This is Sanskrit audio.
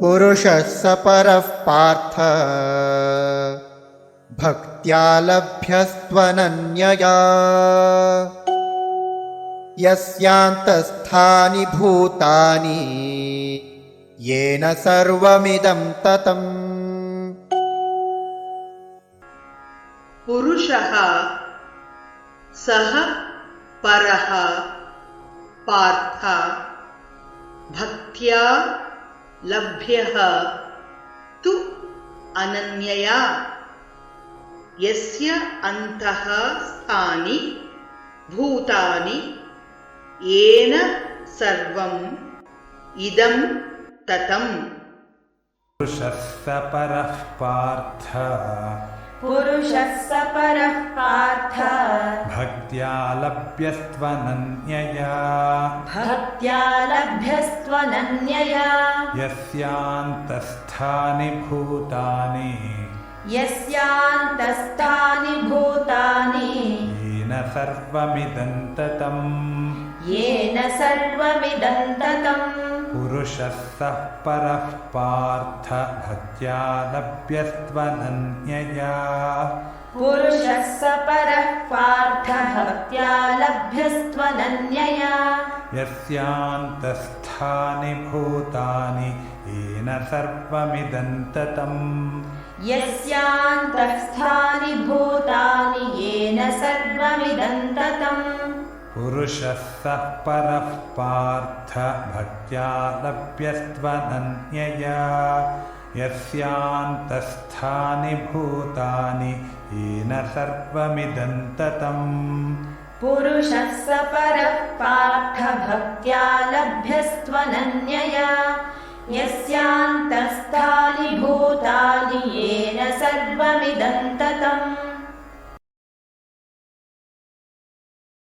पुरुषः स परः पार्थ। भक्त्या लभ्यस्त्वनन्यया। यस्यान्तस्थानि भूतानि येन सर्वमिदं ततम्। पुरुषः सः परः पार्थ। भक्त्या लभ्यः। तु अनन्यया। यस्य अन्तः स्थानि भूतानि येन सर्वम् इदं ततम्। पुरुषः स परः पार्थ। पुरुषः स परः पार्थ। भक्त्या लभ्यस्त्वनन्यया। भक्त्या लभ्यस्त्वनन्यया यस्यान्तस्थानि भूतानि। यस्यान्तस्थानि भूतानि। येन सर्वमिदं ततम् येन सर्वमिदं ततम् पुरुषः सः परः पार्थ भक्त्या लभ्यस्त्वनन्यया। पुरुषः स परः पार्थ भक्त्या लभ्यस्त्वनन्यया यस्यान्तस्थानि भूतानि येन सर्वमिदं ततम् यस्यान्तस्थानि भूतानि येन सर्वमिदं ततम् पुरुषः सः परः पार्थ भक्त्या लभ्यस्त्वनन्यया यस्यान्तस्थानि भूतानि येन सर्वमिदं ततम् पुरुषः स परः पार्थ भक्त्या लभ्यस्त्वनन्यया। यस्यान्तस्थानि